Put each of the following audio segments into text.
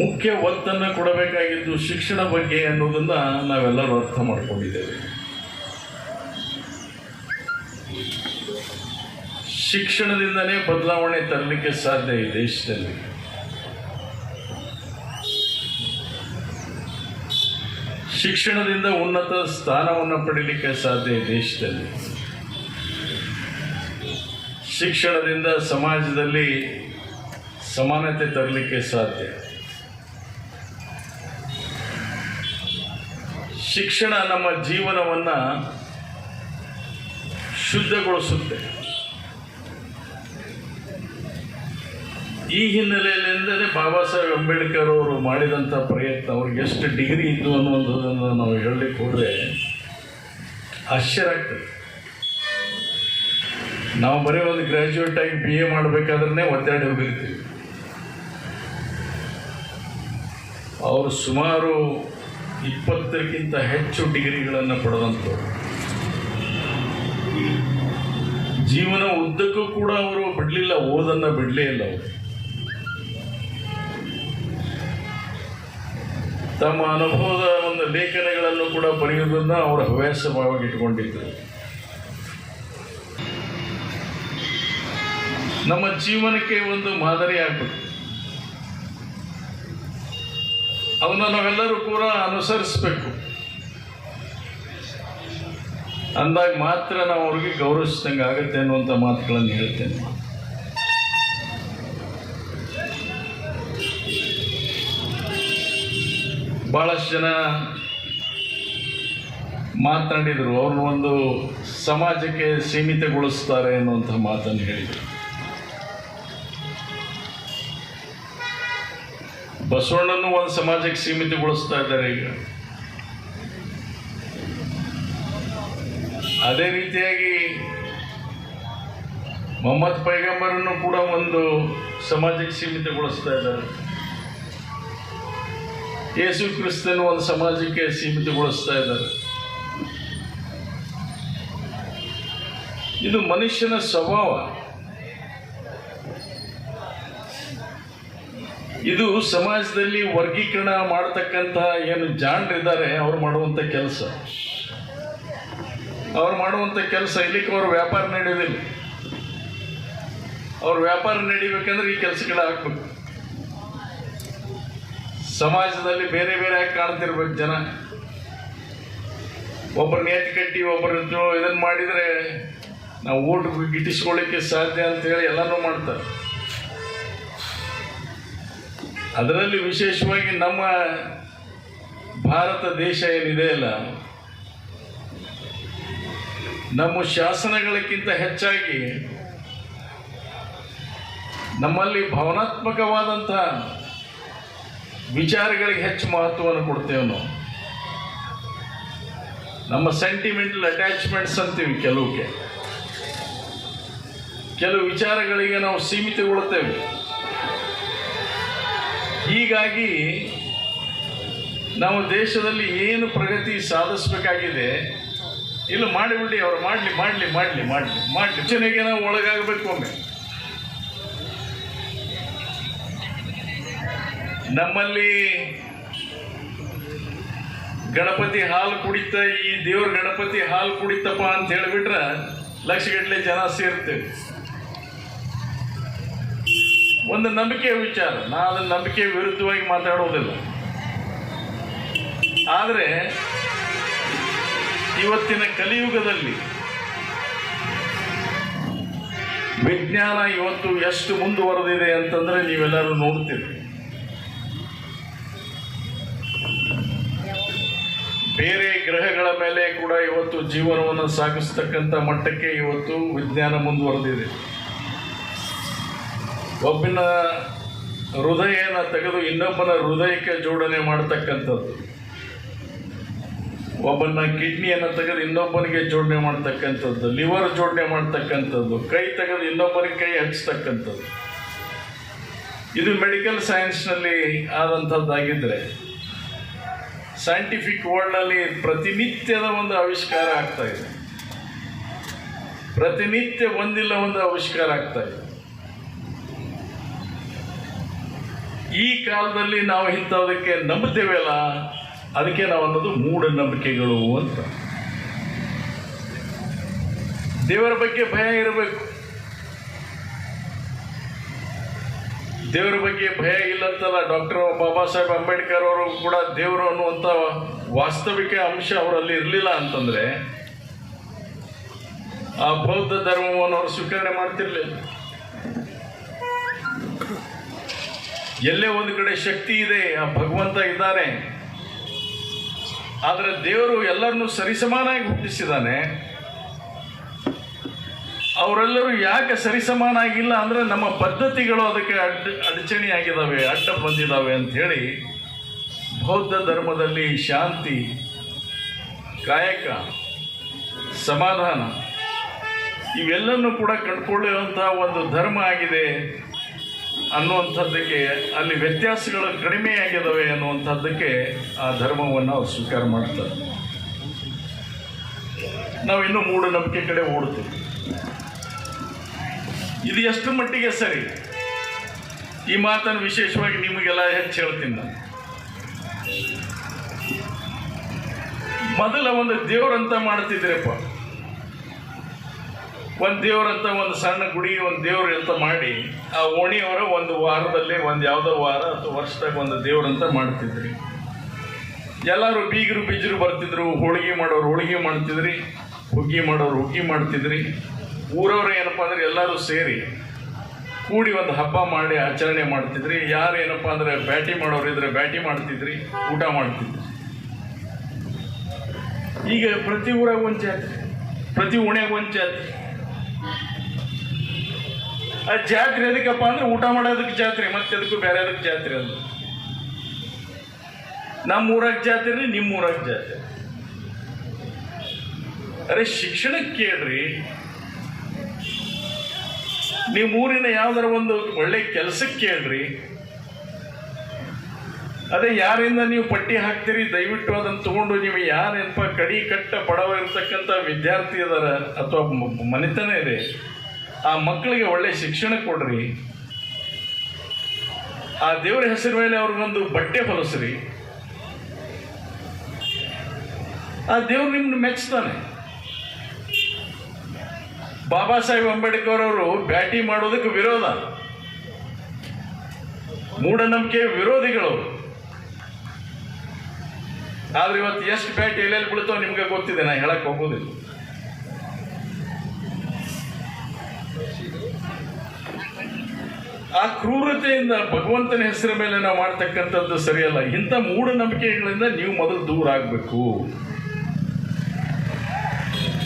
ಮುಖ್ಯ ಒತ್ತನ್ನು ಕೊಡಬೇಕಾಗಿದ್ದು ಶಿಕ್ಷಣ ಬಗ್ಗೆ ಅನ್ನೋದನ್ನು ನಾವೆಲ್ಲರೂ ಅರ್ಥ ಮಾಡಿಕೊಂಡಿದ್ದೇವೆ. ಶಿಕ್ಷಣದಿಂದಲೇ ಬದಲಾವಣೆ ತರಲಿಕ್ಕೆ ಸಾಧ್ಯ ಈ ದೇಶದಲ್ಲಿ ಶಿಕ್ಷಣದಿಂದ ಉನ್ನತ ಸ್ಥಾನವನ್ನು ಪಡೀಲಿಕ್ಕೆ ಸಾಧ್ಯ ಈ ದೇಶದಲ್ಲಿ ಶಿಕ್ಷಣದಿಂದ ಸಮಾಜದಲ್ಲಿ ಸಮಾನತೆ ತರಲಿಕ್ಕೆ ಸಾಧ್ಯ. ಶಿಕ್ಷಣ ನಮ್ಮ ಜೀವನವನ್ನು ಶುದ್ಧಗೊಳಿಸುತ್ತೆ. ಈ ಹಿನ್ನೆಲೆಯಲ್ಲಿಂದಲೇ ಬಾಬಾ ಸಾಹೇಬ್ ಅಂಬೇಡ್ಕರ್ ಅವರು ಮಾಡಿದಂಥ ಪ್ರಯತ್ನ, ಅವ್ರಿಗೆ ಎಷ್ಟು ಡಿಗ್ರಿ ಇದ್ದು ಅನ್ನುವಂಥದ್ದನ್ನು ನಾವು ಹೇಳಲಿಕ್ಕೆ ಹೋದರೆ ಆಶ್ಚರ್ಯ ಆಗ್ತದೆ. ನಾವು ಬರೀ ಒಂದು ಗ್ರ್ಯಾಜುಯೇಟ್ ಆಗಿ ಬಿ ಎ ಮಾಡಬೇಕಾದ್ರೆ ಒತ್ತಾಡಿ ಹೋಗಿರ್ತೀವಿ. ಅವರು ಸುಮಾರು ಇಪ್ಪತ್ತಕ್ಕಿಂತ ಹೆಚ್ಚು ಡಿಗ್ರಿಗಳನ್ನು ಪಡೆದಂಥವ್ರು. ಜೀವನ ಉದ್ದಕ್ಕೂ ಕೂಡ ಅವರು ಬಿಡಲಿಲ್ಲ, ಓದನ್ನು ಬಿಡಲೇ ಇಲ್ಲ ಅವರು. ತಮ್ಮ ಅನುಭವದ ಒಂದು ಲೇಖನಗಳನ್ನು ಕೂಡ ಬರೆಯುವುದನ್ನು ಅವರು ಹವ್ಯಾಸವಾಗಿ ಇಟ್ಕೊಂಡಿದ್ದರು ನಮ್ಮ ಜೀವನಕ್ಕೆ ಒಂದು ಮಾದರಿ ಆಗ್ಬೇಕು ಅವನ್ನ ನಾವೆಲ್ಲರೂ ಕೂಡ ಅನುಸರಿಸಬೇಕು. ಅಂದಾಗ ಮಾತ್ರ ನಾವು ಅವ್ರಿಗೆ ಗೌರವಿಸಿದಂಗೆ ಆಗುತ್ತೆ ಅನ್ನುವಂಥ ಮಾತುಗಳನ್ನು ಹೇಳ್ತೇನೆ. ಭಾಳಷ್ಟು ಜನ ಮಾತನಾಡಿದರು ಅವ್ರನ್ನ ಒಂದು ಸಮಾಜಕ್ಕೆ ಸೀಮಿತಗೊಳಿಸ್ತಾರೆ ಅನ್ನುವಂಥ ಮಾತನ್ನು ಹೇಳಿದರು. ಬಸವಣ್ಣನ್ನು ಒಂದು ಸಮಾಜಕ್ಕೆ ಸೀಮಿತಗೊಳಿಸ್ತಾ ಇದ್ದಾರೆ ಈಗ. ಅದೇ ರೀತಿಯಾಗಿ ಮೊಹಮ್ಮದ್ ಪೈಗಂಬರನ್ನು ಕೂಡ ಒಂದು ಸಮಾಜಕ್ಕೆ ಸೀಮಿತಗೊಳಿಸ್ತಾ ಇದ್ದಾರೆ. ಯೇಸು ಕ್ರಿಸ್ತನು ಒಂದು ಸಮಾಜಕ್ಕೆ ಸೀಮಿತಗೊಳಿಸ್ತಾ ಇದ್ದಾರೆ. ಇದು ಮನುಷ್ಯನ ಸ್ವಭಾವ. ಇದು ಸಮಾಜದಲ್ಲಿ ವರ್ಗೀಕರಣ ಮಾಡತಕ್ಕಂಥ ಏನು ಜಾಣರಿದ್ದಾರೆ ಅವ್ರು ಮಾಡುವಂಥ ಕೆಲಸ. ಅವ್ರು ಮಾಡುವಂಥ ಕೆಲಸ ಇಲ್ಲಿಕ್ಕೆ ಅವ್ರ ವ್ಯಾಪಾರ ನಡೆಯೋದಿಲ್ಲ ಅವ್ರ ವ್ಯಾಪಾರ ನಡಿಬೇಕಂದ್ರೆ ಈ ಕೆಲಸಗಳ ಹಾಕ್ಬೇಕು ಸಮಾಜದಲ್ಲಿ ಬೇರೆ ಬೇರೆ ಆಗಿ ಕಾಣ್ತಿರ್ಬೇಕು ಜನ. ಒಬ್ಬರು ನೇತಿ ಕಟ್ಟಿ ಒಬ್ಬರು ಇದನ್ನು ಮಾಡಿದರೆ ನಾವು ಊಟ ಗಿಟ್ಟಿಸ್ಕೊಳ್ಳಿಕ್ಕೆ ಸಾಧ್ಯ ಅಂತೇಳಿ ಎಲ್ಲನೂ ಮಾಡ್ತಾರೆ. ಅದರಲ್ಲಿ ವಿಶೇಷವಾಗಿ ನಮ್ಮ ಭಾರತ ದೇಶ ಏನಿದೆ ಅಲ್ಲ, ನಮ್ಮ ಶಾಸನಗಳಕ್ಕಿಂತ ಹೆಚ್ಚಾಗಿ ನಮ್ಮಲ್ಲಿ ಭಾವನಾತ್ಮಕವಾದಂಥ ವಿಚಾರಗಳಿಗೆ ಹೆಚ್ಚು ಮಹತ್ವವನ್ನು ಕೊಡ್ತೇವೆ ನಾವು. ನಮ್ಮ ಸೆಂಟಿಮೆಂಟಲ್ ಅಟ್ಯಾಚ್ಮೆಂಟ್ಸ್ ಅಂತೀವಿ ಕೆಲವಕ್ಕೆ ಕೆಲವು ವಿಚಾರಗಳಿಗೆ ನಾವು ಸೀಮಿತಗೊಳ್ತೇವೆ ಹೀಗಾಗಿ ನಾವು ದೇಶದಲ್ಲಿ ಏನು ಪ್ರಗತಿ ಸಾಧಿಸಬೇಕಾಗಿದೆ, ಇಲ್ಲ ಮಾಡಿಬಿಡಿ ಅವ್ರು, ಮಾಡಲಿ ಮಾಡಲಿ ಮಾಡಲಿ ಮಾಡಲಿ ಮಾಡಲಿ. ಯೋಚನೆಗೆ ನಾವು ಒಳಗಾಗಬೇಕು ಒಮ್ಮೆ. ನಮ್ಮಲ್ಲಿ ಗಣಪತಿ ಹಾಲು ಕುಡಿತ, ಈ ದೇವ್ರ ಗಣಪತಿ ಹಾಲು ಕುಡಿತಪ್ಪ ಅಂತ ಹೇಳಿಬಿಟ್ರೆ ಲಕ್ಷಗಟ್ಟಲೆ ಜನ ಸೇರ್ತೇವೆ ಒಂದು ನಂಬಿಕೆಯ ವಿಚಾರ ನಾನು ಅದನ್ನು ನಂಬಿಕೆ ವಿರುದ್ಧವಾಗಿ ಮಾತಾಡೋದಿಲ್ಲ. ಆದರೆ, ಇವತ್ತಿನ ಕಲಿಯುಗದಲ್ಲಿ ವಿಜ್ಞಾನ ಇವತ್ತು ಎಷ್ಟು ಮುಂದುವರೆದಿದೆ ಅಂತಂದ್ರೆ ನೀವೆಲ್ಲರೂ ನೋಡ್ತೀರಿ. ಬೇರೆ ಗ್ರಹಗಳ ಮೇಲೆ ಕೂಡ ಇವತ್ತು ಜೀವನವನ್ನು ಸಾಗಿಸ್ತಕ್ಕಂಥ ಮಟ್ಟಕ್ಕೆ ಇವತ್ತು ವಿಜ್ಞಾನ ಮುಂದುವರೆದಿದೆ. ಒಬ್ಬನ ಹೃದಯನ ತೆಗೆದು ಇನ್ನೊಬ್ಬನ ಹೃದಯಕ್ಕೆ ಜೋಡಣೆ ಮಾಡ್ತಕ್ಕಂಥದ್ದು. ಒಬ್ಬನ ಕಿಡ್ನಿಯನ್ನು ತೆಗೆದು ಇನ್ನೊಬ್ಬನಿಗೆ ಜೋಡಣೆ ಮಾಡ್ತಕ್ಕಂಥದ್ದು. ಲಿವರ್ ಜೋಡಣೆ ಮಾಡ್ತಕ್ಕಂಥದ್ದು. ಕೈ ತೆಗೆದು ಇನ್ನೊಬ್ಬನಿಗೆ ಕೈ ಹಚ್ಚತಕ್ಕಂಥದ್ದು ಇದು ಮೆಡಿಕಲ್ ಸೈನ್ಸ್ನಲ್ಲಿ ಆದಂಥದ್ದಾಗಿದ್ದರೆ ಸೈಂಟಿಫಿಕ್ ವರ್ಲ್ಡ್ನಲ್ಲಿ ಪ್ರತಿನಿತ್ಯದ ಒಂದು ಆವಿಷ್ಕಾರ ಆಗ್ತಾ ಇದೆ. ಪ್ರತಿನಿತ್ಯ ಒಂದಿಲ್ಲ ಒಂದು ಆವಿಷ್ಕಾರ ಆಗ್ತಾ ಇದೆ. ಈ ಕಾಲದಲ್ಲಿ ನಾವು ಇಂಥದಕ್ಕೆ ನಂಬುತ್ತೇವಲ್ಲ ಅದಕ್ಕೆ ನಾವು ಅನ್ನೋದು ಮೂಢನಂಬಿಕೆಗಳು ಅಂತ. ದೇವರ ಬಗ್ಗೆ ಭಯ ಇರಬೇಕು. ದೇವರ ಬಗ್ಗೆ ಭಯ ಇಲ್ಲ ಅಂತಲ್ಲ ಡಾಕ್ಟರ್ ಬಾಬಾ ಸಾಹೇಬ್ ಅಂಬೇಡ್ಕರ್ ಅವರು ಕೂಡ ದೇವರು ಅನ್ನುವಂಥ ವಾಸ್ತವಿಕ ಅಂಶ ಅವರಲ್ಲಿ ಇರಲಿಲ್ಲ ಅಂತಂದ್ರೆ, ಆ ಬೌದ್ಧ ಧರ್ಮವನ್ನು ಅವರು ಸ್ವೀಕರಣೆ ಮಾಡ್ತಿರ್ಲಿಲ್ಲ. ಎಲ್ಲೇ ಒಂದು ಕಡೆ ಶಕ್ತಿ ಇದೆ, ಆ ಭಗವಂತ ಇದ್ದಾನೆ ಆದರೆ ದೇವರು ಎಲ್ಲರನ್ನು ಸರಿಸಮಾನಾಗಿ ಹುಟ್ಟಿಸಿದ್ದಾನೆ. ಅವರೆಲ್ಲರೂ ಯಾಕೆ ಸರಿಸಮಾನಾಗಿಲ್ಲ ಅಂದರೆ ನಮ್ಮ ಪದ್ಧತಿಗಳು ಅದಕ್ಕೆ ಅಡ್ಡ ಅಡಚಣೆಯಾಗಿದ್ದಾವೆ, ಅಡ್ಡ ಬಂದಿದ್ದಾವೆ ಅಂತ ಹೇಳಿ ಬೌದ್ಧ ಧರ್ಮದಲ್ಲಿ ಶಾಂತಿ, ಕಾಯಕ, ಸಮಾಧಾನ, ಇವೆಲ್ಲನೂ ಕೂಡ ಕಂಡುಕೊಳ್ಳುವಂತಹ ಒಂದು ಧರ್ಮ ಆಗಿದೆ. ಅನ್ನುವಂಥದ್ದಕ್ಕೆ, ಅಲ್ಲಿ ವ್ಯತ್ಯಾಸಗಳು ಕಡಿಮೆ ಆಗಿದ್ದಾವೆ ಅನ್ನುವಂಥದ್ದಕ್ಕೆ ಆ ಧರ್ಮವನ್ನು ಅವ್ರು ಸ್ವೀಕಾರ ಮಾಡ್ತಾರೆ. ನಾವು ಇನ್ನೂ ಮೂಢನಂಬಿಕೆ ಕಡೆ ಓಡ್ತೀವಿ ಇದು ಎಷ್ಟು ಮಟ್ಟಿಗೆ ಸರಿ? ಈ ಮಾತನ್ನು ವಿಶೇಷವಾಗಿ ನಿಮಗೆಲ್ಲ ಹೆಚ್ಚು ಹೇಳ್ತೀನಿ ನಾನು. ಮೊದಲ ಒಂದು ದೇವರಂತ ಮಾಡ್ತಿದ್ರಪ್ಪ ಒಂದು ದೇವ್ರಂತ ಒಂದು ಸಣ್ಣ ಗುಡಿ, ಒಂದು ದೇವ್ರ ಅಂತ ಮಾಡಿ, ಆ ಓಣಿಯವರ ಒಂದು ವಾರದಲ್ಲಿ, ಒಂದು ಯಾವುದೋ ವಾರ ಅಥವಾ ವರ್ಷದಾಗ ಒಂದು ದೇವ್ರಂತ ಮಾಡ್ತಿದ್ರಿ. ಎಲ್ಲರೂ ಬೀಗರು ಬೀಜರು ಬರ್ತಿದ್ರು, ಹೋಳಿಗೆ ಮಾಡೋರು ಹೋಳಿಗೆ ಮಾಡ್ತಿದ್ರಿ, ಹುಗ್ಗಿ ಮಾಡೋರು ಹುಗ್ಗಿ ಮಾಡ್ತಿದ್ರಿ. ಊರವ್ರು ಏನಪ್ಪ ಅಂದ್ರೆ ಎಲ್ಲರೂ ಸೇರಿ ಕೂಡಿ ಒಂದು ಹಬ್ಬ ಮಾಡಿ ಆಚರಣೆ ಮಾಡ್ತಿದ್ರಿ. ಯಾರು ಏನಪ್ಪ ಅಂದ್ರೆ ಬ್ಯಾಟಿ ಮಾಡೋರು ಇದ್ರೆ ಬ್ಯಾಟಿ ಮಾಡ್ತಿದ್ರಿ, ಊಟ ಮಾಡ್ತಿದ್ರಿ. ಈಗ ಪ್ರತಿ ಊರಾಗ ಒಂದು ಜಾತ್ರೆ, ಪ್ರತಿ ಓಣ್ಯಾಗ ಒಂದು ಜಾತ್ರೆ. ಆ ಜಾತ್ರೆ ಎದಕ್ಕಪ್ಪ ಅಂದ್ರೆ ಊಟ ಮಾಡೋದಕ್ಕೆ ಜಾತ್ರೆ, ಮತ್ತೆ ಅದಕ್ಕೂ ಬೇರೆ ಅದಕ್ಕೆ ಜಾತ್ರೆ ಅದು? ನಮ್ಮ ಊರಾಗ ಜಾತ್ರೆ ನಿಮ್ಮ ಊರಾಗ ಜಾತ್ರೆ. ಅರೆ ಶಿಕ್ಷಣಕ್ಕೆ ಕೇಳ್ರಿ. ನಿಮ್ಮ ಊರಿನ ಯಾವ್ದಾರ ಒಂದು ಒಳ್ಳೆ ಕೆಲಸಕ್ಕೆ ಕೇಳ್ರಿ. ಅದೇ ಯಾರಿಂದ ನೀವು ಪಟ್ಟಿ ಹಾಕ್ತೀರಿ? ದಯವಿಟ್ಟು ಅದನ್ನು ತಗೊಂಡು ನೀವು ಯಾರೇನಪ್ಪ ಕಡಿ ಕಟ್ಟ ಬಡವ ಇರ್ತಕ್ಕಂಥ ವಿದ್ಯಾರ್ಥಿ ಅದಾರ ಅಥವಾ ಮನೆತನ ಇದೆ. ಆ ಮಕ್ಕಳಿಗೆ ಒಳ್ಳೆ ಶಿಕ್ಷಣ ಕೊಡ್ರಿ. ಆ ದೇವರ ಹೆಸರು ಮೇಲೆ ಅವ್ರಿಗೊಂದು ಬಟ್ಟೆ ಹೊಲಸ್ರಿ. ಆ ದೇವ್ರು ನಿಮ್ಮನ್ನು ಮೆಚ್ತಾನೆ. ಬಾಬಾ ಸಾಹೇಬ್ ಅಂಬೇಡ್ಕರ್ ಅವರು ಬ್ಯಾಟಿ ಮಾಡೋದಕ್ಕೆ ವಿರೋಧ. ಮೂಢನಂಬಿಕೆ ವಿರೋಧಿಗಳು ಆದ್ರೆ ಇವತ್ತು ಎಷ್ಟು ಬ್ಯಾಟ್ ಎಲ್ಲೆಲ್ಲಿ ಬೀಳ್ತಾವ ನಿಮ್ಗೆ ಗೊತ್ತಿದೆ, ನಾ ಹೇಳಕ್ ಹೋಗೋದಿಲ್ಲ. ಆ ಕ್ರೂರತೆಯಿಂದ ಭಗವಂತನ ಹೆಸರ ಮೇಲೆ ನಾವು ಮಾಡ್ತಕ್ಕಂಥದ್ದು ಸರಿಯಲ್ಲ. ಇಂಥ ಮೂಢನಂಬಿಕೆಗಳಿಂದ ನೀವು ಮೊದಲು ದೂರ ಆಗಬೇಕು.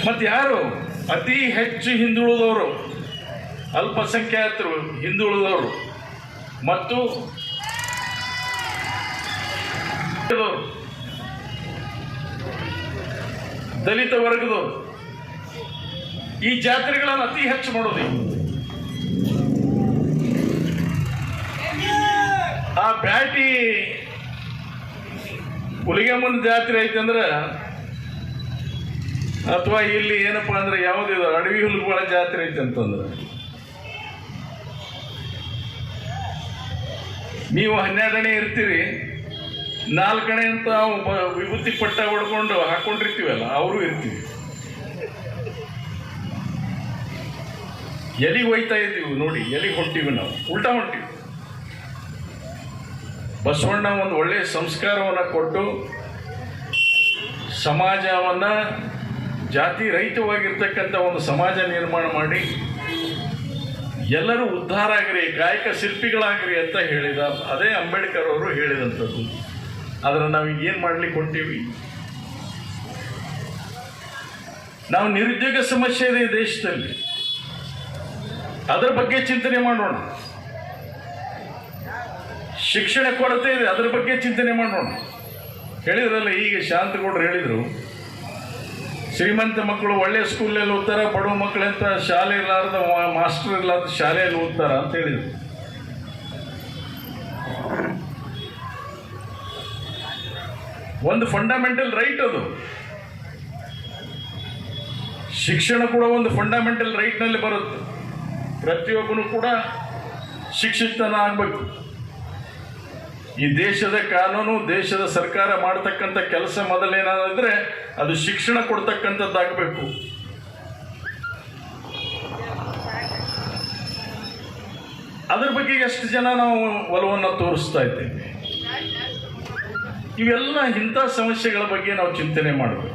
ಮತ್ತು ಯಾರು? ಅತಿ ಹೆಚ್ಚು ಹಿಂದುಳಿದವರು, ಅಲ್ಪಸಂಖ್ಯಾತರು, ಹಿಂದುಳಿದವರು. ಮತ್ತು ವರ್ಗದವರು, ದಲಿತ ವರ್ಗದವರು ಈ ಜಾತ್ರೆಗಳನ್ನು ಅತಿ ಹೆಚ್ಚು ಮಾಡೋದು. ಆ ಬ್ಯಾಟಿ ಹುಲಿಗೆಮ್ಮನ ಜಾತ್ರೆ ಐತಂದ್ರೆ ಅಥವಾ ಇಲ್ಲಿ ಏನಪ್ಪ ಅಂದ್ರೆ ಯಾವುದಿದು ಅಡವಿ ಹುಲ್ಗಳ ಜಾತ್ರೆ ಐತೆ ಅಂತಂದ್ರೆ, ನೀವು ಹನ್ನೆರಡನೇ ಇರ್ತೀರಿ ನಾಲ್ಕನೇ ಅಂತ ವಿಭೂತಿ ಪಟ್ಟ ಹೊಡ್ಕೊಂಡು ಹಾಕೊಂಡಿರ್ತೀವಲ್ಲ, ಅವರು ಇರ್ತೀವಿ. ಎಲ್ಲಿಗೆ ಹೋಯ್ತಾ ಇದ್ದೀವಿ ನೋಡಿ ಎಲ್ಲಿಗೆ ಹೊಂಟೀವಿ ನಾವು, ಉಲ್ಟಾ ಹೊಂಟೀವಿ. ಬಸವಣ್ಣ ಒಂದು ಒಳ್ಳೆಯ ಸಂಸ್ಕಾರವನ್ನು ಕೊಟ್ಟು, ಸಮಾಜವನ್ನು ಜಾತಿ ರಹಿತವಾಗಿರ್ತಕ್ಕಂಥ ಒಂದು ಸಮಾಜ ನಿರ್ಮಾಣ ಮಾಡಿ, ಎಲ್ಲರೂ ಉದ್ಧಾರ ಆಗ್ರಿ ಗಾಯಕ ಶಿಲ್ಪಿಗಳಾಗಲಿ ಅಂತ ಹೇಳಿದ, ಅದೇ ಅಂಬೇಡ್ಕರ್ ಅವರು ಹೇಳಿದಂಥದ್ದು. ಆದರೆ ನಾವು ಏನು ಮಾಡ್ಲಿಕ್ಕೆ ಹೊಂಟೀವಿ? ನಾವು ನಿರುದ್ಯೋಗ ಸಮಸ್ಯೆ ಇದೆ ದೇಶದಲ್ಲಿ. ಅದರ ಬಗ್ಗೆ ಚಿಂತನೆ ಮಾಡೋಣ. ಶಿಕ್ಷಣ ಕೊರತೆ ಇದೆ, ಅದರ ಬಗ್ಗೆ ಚಿಂತನೆ ಮಾಡೋಣ. ಹೇಳಿದ್ರಲ್ಲ ಈಗ ಶಾಂತಗೌಡರು ಹೇಳಿದರು, ಶ್ರೀಮಂತ ಮಕ್ಕಳು ಒಳ್ಳೆ ಸ್ಕೂಲಲ್ಲಿ ಓದ್ತಾರೆ, ಬಡವ ಮಕ್ಕಳಂತ ಶಾಲೆ ಇರಲಾರ್ದ ಮಾಸ್ಟರ್ ಇರಲಾರ್ದ ಶಾಲೆಯಲ್ಲಿ ಓದ್ತಾರ ಅಂತ ಹೇಳಿದರು. ಒಂದು ಫಂಡಮೆಂಟಲ್ ರೈಟ್ ಅದು. ಶಿಕ್ಷಣ ಕೂಡ ಒಂದು ಫಂಡಮೆಂಟಲ್ ರೈಟ್ನಲ್ಲಿ ಬರುತ್ತೆ. ಪ್ರತಿಯೊಬ್ಬನು ಕೂಡ ಶಿಕ್ಷಿತನ ಆಗಬೇಕು. ಈ ದೇಶದ ಕಾನೂನು, ದೇಶದ ಸರ್ಕಾರ ಮಾಡತಕ್ಕಂಥ ಕೆಲಸ ಮೊದಲೇನಾದ್ರೆ ಅದು ಶಿಕ್ಷಣ ಕೊಡ್ತಕ್ಕಂಥದ್ದಾಗಬೇಕು. ಅದ್ರ ಬಗ್ಗೆ ಎಷ್ಟು ಜನ ನಾವು ಒಲವನ್ನು ತೋರಿಸ್ತಾ ಇದ್ದೇವೆ? ಇವೆಲ್ಲ ಇಂಥ ಸಮಸ್ಯೆಗಳ ಬಗ್ಗೆ ನಾವು ಚಿಂತನೆ ಮಾಡಬೇಕು.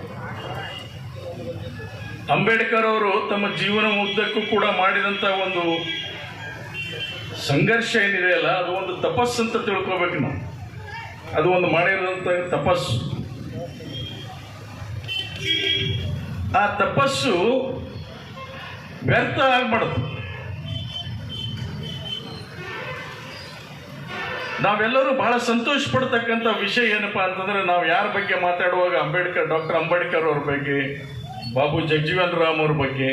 ಅಂಬೇಡ್ಕರ್ ಅವರು ತಮ್ಮ ಜೀವನ ಉದ್ದಕ್ಕೂ ಕೂಡ ಮಾಡಿದಂಥ ಒಂದು ಸಂಘರ್ಷ ಏನಿದೆ ಅಲ್ಲ, ಅದು ಒಂದು ತಪಸ್ಸು ಅಂತ ತಿಳ್ಕೊಬೇಕು ನಾವು. ಅದು ಒಂದು ಮಾಡಿರೋಂಥ ತಪಸ್ಸು. ಆ ತಪಸ್ಸು ವ್ಯರ್ಥ ಆಗ್ಬಾರ್ದು. ನಾವೆಲ್ಲರೂ ಬಹಳ ಸಂತೋಷ ಪಡ್ತಕ್ಕಂಥ ವಿಷಯ ಏನಪ್ಪಾ ಅಂತಂದ್ರೆ ನಾವು ಯಾರ ಬಗ್ಗೆ ಮಾತಾಡುವಾಗ ಅಂಬೇಡ್ಕರ್, ಡಾಕ್ಟರ್ ಅಂಬೇಡ್ಕರ್ ಅವ್ರ ಬಗ್ಗೆ, ಬಾಬು ಜಗಜೀವನ್ ರಾಮ್ ಅವ್ರ ಬಗ್ಗೆ.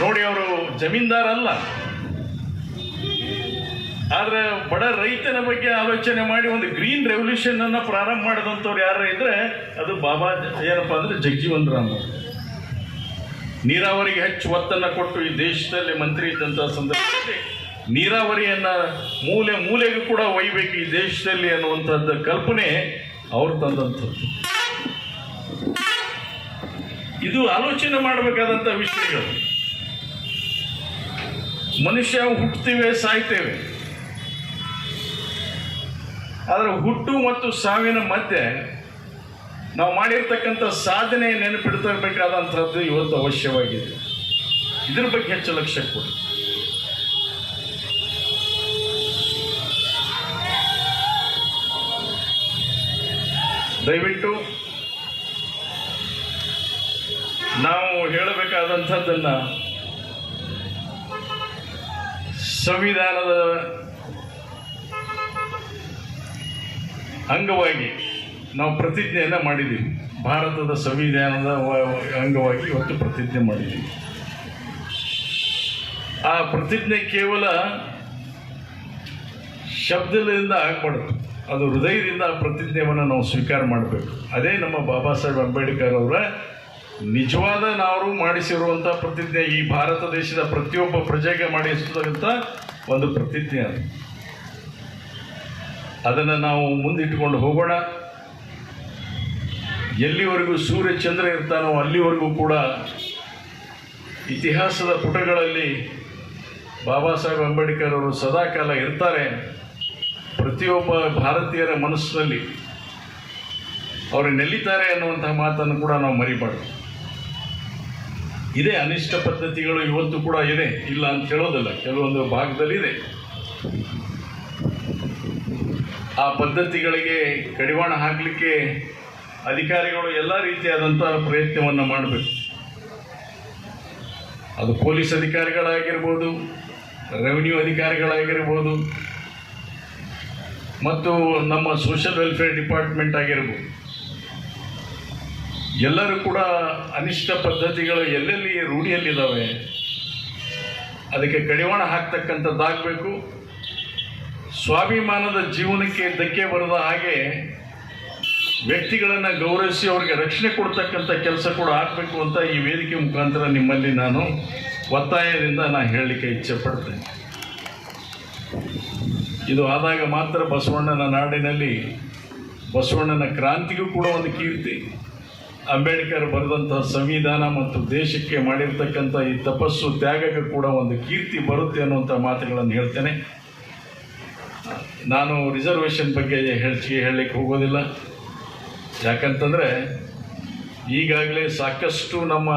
ನೋಡಿ ಅವರು ಜಮೀನ್ದಾರ ಅಲ್ಲ. ಆದ್ರೆ ಬಡ ರೈತನ ಬಗ್ಗೆ ಆಲೋಚನೆ ಮಾಡಿ ಒಂದು ಗ್ರೀನ್ ರೆವಲ್ಯೂಷನ್ ಅನ್ನ ಪ್ರಾರಂಭ ಮಾಡಿದಂಥವ್ರು ಯಾರು ಇದ್ರೆ ಅದು ಬಾಬಾ ಏನಪ್ಪಾ ಅಂದ್ರೆ ಜಗಜೀವನ್ ರಾಮ್ ಅವರು. ನೀರಾವರಿಗೆ ಹೆಚ್ಚು ಒತ್ತನ್ನು ಕೊಟ್ಟು ಈ ದೇಶದಲ್ಲಿ ಮಂತ್ರಿ ಇದ್ದಂಥ ಸಂದರ್ಭದಲ್ಲಿ ನೀರಾವರಿಯನ್ನ ಮೂಲೆ ಮೂಲೆಗೂ ಕೂಡ ಒಯ್ಯಬೇಕು ಈ ದೇಶದಲ್ಲಿ ಅನ್ನುವಂಥದ್ದು ಕಲ್ಪನೆ ಅವ್ರು ತಂದಂಥದ್ದು. ಇದು ಆಲೋಚನೆ ಮಾಡಬೇಕಾದಂಥ ವಿಷಯಗಳು. ಮನುಷ್ಯ ಹುಟ್ಟುತ್ತೇವೆ, ಸಾಯ್ತೇವೆ. ಆದರೆ ಹುಟ್ಟು ಮತ್ತು ಸಾವಿನ ಮಧ್ಯೆ ನಾವು ಮಾಡಿರ್ತಕ್ಕಂಥ ಸಾಧನೆ ನೆನಪಿಡ್ತಿರ್ಬೇಕಾದಂಥದ್ದು ಇವತ್ತು ಅವಶ್ಯವಾಗಿದೆ. ಇದ್ರ ಬಗ್ಗೆ ಹೆಚ್ಚು ಲಕ್ಷ್ಯ ಕೊಡಿ. ದಯವಿಟ್ಟು ನಾವು ಹೇಳಬೇಕಾದಂಥದ್ದನ್ನ ಸಂವಿಧಾನದ ಅಂಗವಾಗಿ ನಾವು ಪ್ರತಿಜ್ಞೆಯನ್ನು ಮಾಡಿದ್ದೀವಿ. ಭಾರತದ ಸಂವಿಧಾನದ ಅಂಗವಾಗಿ ಇವತ್ತು ಪ್ರತಿಜ್ಞೆ ಮಾಡಿದ್ದೀವಿ. ಆ ಪ್ರತಿಜ್ಞೆ ಕೇವಲ ಶಬ್ದದಿಂದ ಆಗಬಾರ್ದು. ಅದು ಹೃದಯದಿಂದ ಆ ಪ್ರತಿಜ್ಞೆಯನ್ನು ನಾವು ಸ್ವೀಕಾರ ಮಾಡಬೇಕು. ಅದೇ ನಮ್ಮ ಬಾಬಾ ಸಾಹೇಬ್ ಅಂಬೇಡ್ಕರ್ ಅವರ, ನಿಜವಾದ ನಾವು ಮಾಡಿಸಿರುವಂಥ ಪ್ರತಿಜ್ಞೆ ಈ ಭಾರತ ದೇಶದ ಪ್ರತಿಯೊಬ್ಬ ಪ್ರಜೆಗೆ ಮಾಡಿಸಿದಂಥ ಒಂದು ಪ್ರತಿಜ್ಞೆ ಅದು. ಅದನ್ನು ನಾವು ಮುಂದಿಟ್ಟುಕೊಂಡು ಹೋಗೋಣ. ಎಲ್ಲಿವರೆಗೂ ಸೂರ್ಯ ಚಂದ್ರ ಇರ್ತಾನೋ ಅಲ್ಲಿವರೆಗೂ ಕೂಡ ಇತಿಹಾಸದ ಪುಟಗಳಲ್ಲಿ ಬಾಬಾ ಸಾಹೇಬ್ ಅಂಬೇಡ್ಕರ್ ಅವರು ಸದಾಕಾಲ ಇರ್ತಾರೆ. ಪ್ರತಿಯೊಬ್ಬ ಭಾರತೀಯರ ಮನಸ್ಸಿನಲ್ಲಿ ಅವರು ನೆಲ್ಲಿತಾರೆ ಅನ್ನುವಂತಹ ಮಾತನ್ನು ಕೂಡ ನಾವು ಮರಿಬಾರ್ದು. ಇದೆ ಅನಿಷ್ಟ ಪದ್ಧತಿಗಳು ಇವತ್ತು ಕೂಡ ಇದೆ. ಇಲ್ಲ ಅಂತ ಹೇಳೋದಲ್ಲ, ಕೆಲವೊಂದು ಭಾಗದಲ್ಲಿ ಇದೆ ಆ ಪದ್ಧತಿಗಳಿಗೆ ಕಡಿವಾಣ ಹಾಕಲಿಕ್ಕೆ ಅಧಿಕಾರಿಗಳು ಎಲ್ಲ ರೀತಿಯಾದಂಥ ಪ್ರಯತ್ನವನ್ನು ಮಾಡಬೇಕು. ಅದು ಪೊಲೀಸ್ ಅಧಿಕಾರಿಗಳಾಗಿರ್ಬೋದು, ರೆವಿನ್ಯೂ ಅಧಿಕಾರಿಗಳಾಗಿರ್ಬೋದು ಮತ್ತು ನಮ್ಮ ಸೋಷಿಯಲ್ ವೆಲ್ಫೇರ್ ಡಿಪಾರ್ಟ್ಮೆಂಟ್ ಆಗಿರ್ಬೋದು. ಎಲ್ಲರೂ ಕೂಡ ಅನಿಷ್ಟ ಪದ್ಧತಿಗಳು ಎಲ್ಲೆಲ್ಲಿ ರೂಢಿಯಲ್ಲಿದ್ದಾವೆ, ಅದಕ್ಕೆ ಕಡಿವಾಣ ಹಾಕ್ತಕ್ಕಂಥದ್ದಾಗಬೇಕು. ಸ್ವಾಭಿಮಾನದ ಜೀವನಕ್ಕೆ ಧಕ್ಕೆ ಬರದ ಹಾಗೆ ವ್ಯಕ್ತಿಗಳನ್ನು ಗೌರವಿಸಿ ಅವರಿಗೆ ರಕ್ಷಣೆ ಕೊಡ್ತಕ್ಕಂಥ ಕೆಲಸ ಕೂಡ ಆಗಬೇಕು ಅಂತ ಈ ವೇದಿಕೆ ಮುಖಾಂತರ ನಿಮ್ಮಲ್ಲಿ ನಾನು ಒತ್ತಾಯದಿಂದ ನಾನು ಹೇಳಲಿಕ್ಕೆ ಇಚ್ಛೆ ಪಡ್ತೇನೆ. ಇದು ಆದಾಗ ಮಾತ್ರ ಬಸವಣ್ಣನ ನಾಡಿನಲ್ಲಿ ಬಸವಣ್ಣನ ಕ್ರಾಂತಿಗೂ ಕೂಡ ಒಂದು ಕೀರ್ತಿ. ಅಂಬೇಡ್ಕರ್ ಬರೆದಂತಹ ಸಂವಿಧಾನ ಮತ್ತು ದೇಶಕ್ಕೆ ಮಾಡಿರ್ತಕ್ಕಂಥ ಈ ತಪಸ್ಸು ತ್ಯಾಗಕ್ಕೆ ಕೂಡ ಒಂದು ಕೀರ್ತಿ ಬರುತ್ತೆ ಅನ್ನುವಂಥ ಮಾತುಗಳನ್ನು ಹೇಳ್ತೇನೆ. ನಾನು ರಿಸರ್ವೇಷನ್ ಬಗ್ಗೆ ಹೆಚ್ಚಿಗೆ ಹೇಳಲಿಕ್ಕೆ ಹೋಗೋದಿಲ್ಲ. ಯಾಕಂತಂದರೆ ಈಗಾಗಲೇ ಸಾಕಷ್ಟು ನಮ್ಮ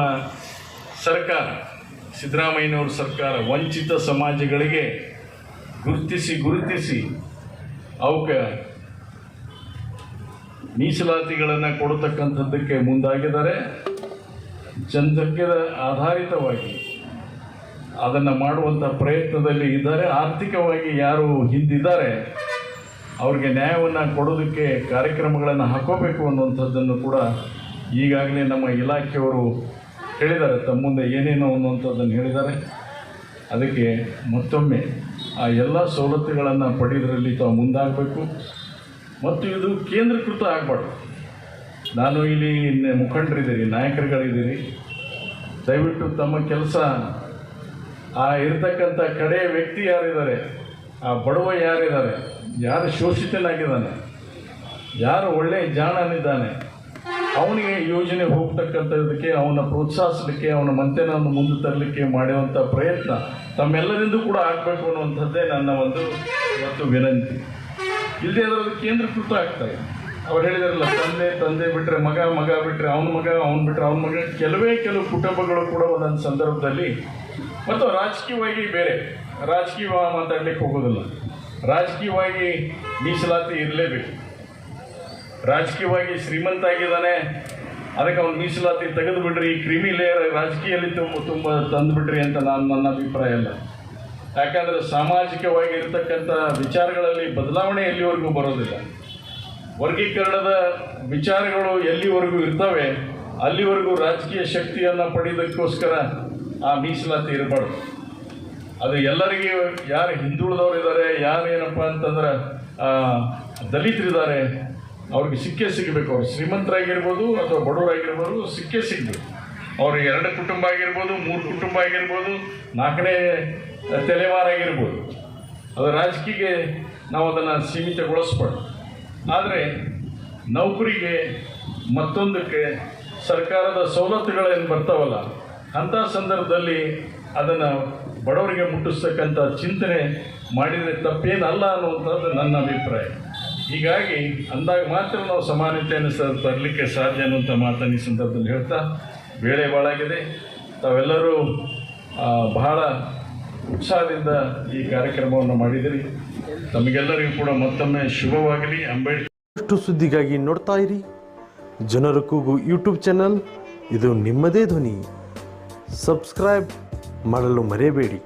ಸರ್ಕಾರ, ಸಿದ್ದರಾಮಯ್ಯನವ್ರ ಸರ್ಕಾರ ವಂಚಿತ ಸಮಾಜಗಳಿಗೆ ಗುರುತಿಸಿ ಗುರುತಿಸಿ. ಅವಕ್ಕೆ ಮೀಸಲಾತಿಗಳನ್ನು ಕೊಡತಕ್ಕಂಥದ್ದಕ್ಕೆ ಮುಂದಾಗಿದ್ದಾರೆ. ಜನಸಂಖ್ಯದ ಆಧಾರಿತವಾಗಿ ಅದನ್ನು ಮಾಡುವಂಥ ಪ್ರಯತ್ನದಲ್ಲಿ ಇದ್ದಾರೆ. ಆರ್ಥಿಕವಾಗಿ ಯಾರು ಹಿಂದಿದ್ದಾರೆ, ಅವ್ರಿಗೆ ನ್ಯಾಯವನ್ನು ಕೊಡೋದಕ್ಕೆ ಕಾರ್ಯಕ್ರಮಗಳನ್ನು ಹಾಕೋಬೇಕು ಅನ್ನುವಂಥದ್ದನ್ನು ಕೂಡ ಈಗಾಗಲೇ ನಮ್ಮ ಇಲಾಖೆಯವರು ಹೇಳಿದ್ದಾರೆ. ತಮ್ಮ ಮುಂದೆ ಏನೇನು ಅನ್ನುವಂಥದ್ದನ್ನು ಹೇಳಿದ್ದಾರೆ. ಅದಕ್ಕೆ ಮತ್ತೊಮ್ಮೆ ಆ ಎಲ್ಲ ಸವಲತ್ತುಗಳನ್ನು ಪಡೆಯೋದ್ರಲ್ಲಿ ತಾವು ಮುಂದಾಗಬೇಕು. ಮತ್ತು ಇದು ಕೇಂದ್ರೀಕೃತ ಆಗಬಾರ್ದು. ನಾನು ಇಲ್ಲಿ ಮುಖಂಡರಿದ್ದೀರಿ ನಾಯಕರುಗಳಿದ್ದೀರಿ ದಯವಿಟ್ಟು ತಮ್ಮ ಕೆಲಸ, ಆ ಇರತಕ್ಕಂಥ ಕಡೆ ವ್ಯಕ್ತಿ ಯಾರಿದ್ದಾರೆ, ಆ ಬಡವ ಯಾರಿದ್ದಾರೆ, ಯಾರು ಶೋಷಿತನಾಗಿದ್ದಾನೆ, ಯಾರು ಒಳ್ಳೆಯ ಜಾಣನಿದ್ದಾನೆ, ಅವನಿಗೆ ಯೋಜನೆ ಹೋಗ್ತಕ್ಕಂಥದಕ್ಕೆ, ಅವನ ಪ್ರೋತ್ಸಾಹಿಸಲಿಕ್ಕೆ, ಅವನ ಮಂತೆನವನ್ನು ಮುಂದೆ ತರಲಿಕ್ಕೆ ಮಾಡುವಂಥ ಪ್ರಯತ್ನ ತಮ್ಮೆಲ್ಲರಿಂದೂ ಕೂಡ ಆಗಬೇಕು ಅನ್ನುವಂಥದ್ದೇ ನನ್ನ ಒಂದು ಇವತ್ತು ವಿನಂತಿ. ಇಲ್ಲದೆ ಅದರಲ್ಲಿ ಕೇಂದ್ರೀಕೃತ ಆಗ್ತಾ ಇದೆ. ಅವ್ರು ಹೇಳಿದಾರಲ್ಲ, ತಂದೆ ತಂದೆ ಬಿಟ್ಟರೆ ಮಗ ಮಗ ಬಿಟ್ಟರೆ ಅವನ ಮಗ, ಅವನು ಬಿಟ್ಟರೆ ಅವನ ಮಗ. ಕೆಲವೇ ಕೆಲವು ಕುಟುಂಬಗಳು ಕೂಡ ಒಂದೊಂದು ಸಂದರ್ಭದಲ್ಲಿ ಮತ್ತು ರಾಜಕೀಯವಾಗಿ ಬೇರೆ. ರಾಜಕೀಯ ಮಾತಾಡ್ಲಿಕ್ಕೆ ಹೋಗೋದಿಲ್ಲ. ರಾಜಕೀಯವಾಗಿ ಮೀಸಲಾತಿ ಇರಲೇಬೇಕು. ರಾಜಕೀಯವಾಗಿ ಶ್ರೀಮಂತ ಆಗಿದ್ದಾನೆ ಅದಕ್ಕೆ ಅವ್ನು ಮೀಸಲಾತಿ ತೆಗೆದು ಬಿಡ್ರಿ ಈ ಕ್ರಿಮಿ ಲೇಯರ್ ರಾಜಕೀಯದಲ್ಲಿ ತುಂಬ ತುಂಬ ತಂದುಬಿಡ್ರಿ ಅಂತ ನಾನು ನನ್ನ ಅಭಿಪ್ರಾಯ ಅಲ್ಲ. ಯಾಕಂದರೆ ಸಾಮಾಜಿಕವಾಗಿ ಇರತಕ್ಕಂಥ ವಿಚಾರಗಳಲ್ಲಿ ಬದಲಾವಣೆ ಎಲ್ಲಿವರೆಗೂ ಬರೋದಿಲ್ಲ. ವರ್ಗೀಕರಣದ ವಿಚಾರಗಳು ಎಲ್ಲಿವರೆಗೂ ಇರ್ತವೆ, ಅಲ್ಲಿವರೆಗೂ ರಾಜಕೀಯ ಶಕ್ತಿಯನ್ನು ಪಡೆಯೋದಕ್ಕೋಸ್ಕರ ಆ ಮೀಸಲಾತಿ ಇರಬಾರ್ದು. ಅದು ಎಲ್ಲರಿಗೆ, ಯಾರು ಹಿಂದುಳಿದವರು ಇದ್ದಾರೆ ಯಾರು ಏನಪ್ಪ ಅಂತಂದ್ರೆ ದಲಿತರಿದ್ದಾರೆ ಅವ್ರಿಗೆ ಸಿಕ್ಕೇ ಸಿಗಬೇಕು. ಅವ್ರು ಶ್ರೀಮಂತರಾಗಿರ್ಬೋದು ಅಥವಾ ಬಡವರಾಗಿರ್ಬೋದು ಸಿಕ್ಕೇ ಸಿಗಬೇಕು. ಅವ್ರಿಗೆ ಎರಡು ಕುಟುಂಬ ಆಗಿರ್ಬೋದು, ಮೂರು ಕುಟುಂಬ ಆಗಿರ್ಬೋದು, ನಾಲ್ಕನೇ ತಲೆಮಾರಾಗಿರ್ಬೋದು ಅದು ರಾಜಕೀಯಕ್ಕೆ ನಾವು ಅದನ್ನು ಸೀಮಿತಗೊಳಿಸ್ಬಾರ್ದು ಆದರೆ ನೌಕರಿಗೆ ಮತ್ತೊಂದಕ್ಕೆ ಸರ್ಕಾರದ ಸವಲತ್ತುಗಳೇನು ಬರ್ತಾವಲ್ಲ, ಅಂಥ ಸಂದರ್ಭದಲ್ಲಿ ಅದನ್ನು ಬಡವರಿಗೆ ಮುಟ್ಟಿಸ್ತಕ್ಕಂಥ ಚಿಂತನೆ ಮಾಡಿದರೆ ತಪ್ಪೇನಲ್ಲ ಅನ್ನುವಂಥದ್ದು ನನ್ನ ಅಭಿಪ್ರಾಯ. ಹೀಗಾಗಿ ಅಂದಾಗ ಮಾತ್ರ ನಾವು ಸಮಾನತೆಯನ್ನು ಸಹ ತರಲಿಕ್ಕೆ ಸಾಧ್ಯ ಅನ್ನುವಂಥ ಮಾತನ್ನು ಈ ಸಂದರ್ಭದಲ್ಲಿ ಹೇಳ್ತಾ ವೇಳೆ ಬಾಳಾಗಿದೆ. ತಾವೆಲ್ಲರೂ ಬಹಳ ಉತ್ಸಾಹದಿಂದ ಈ ಕಾರ್ಯಕ್ರಮವನ್ನು ಮಾಡಿದಿರಿ. ತಮಗೆಲ್ಲರಿಗೂ ಕೂಡ ಮತ್ತೊಮ್ಮೆ ಶುಭವಾಗಲಿ. ಅಂಬೇಡ್ಕರ್ ಅಷ್ಟು ಸುದ್ದಿಗಾಗಿ ನೋಡ್ತಾ ಇರಿ. ಜನರ ಕೂಗು ಯೂಟ್ಯೂಬ್ ಚಾನಲ್. ಇದು ನಿಮ್ಮದೇ ಧ್ವನಿ. ಸಬ್ಸ್ಕ್ರೈಬ್ ಮಾಡಲು ಮರೆಯಬೇಡಿ.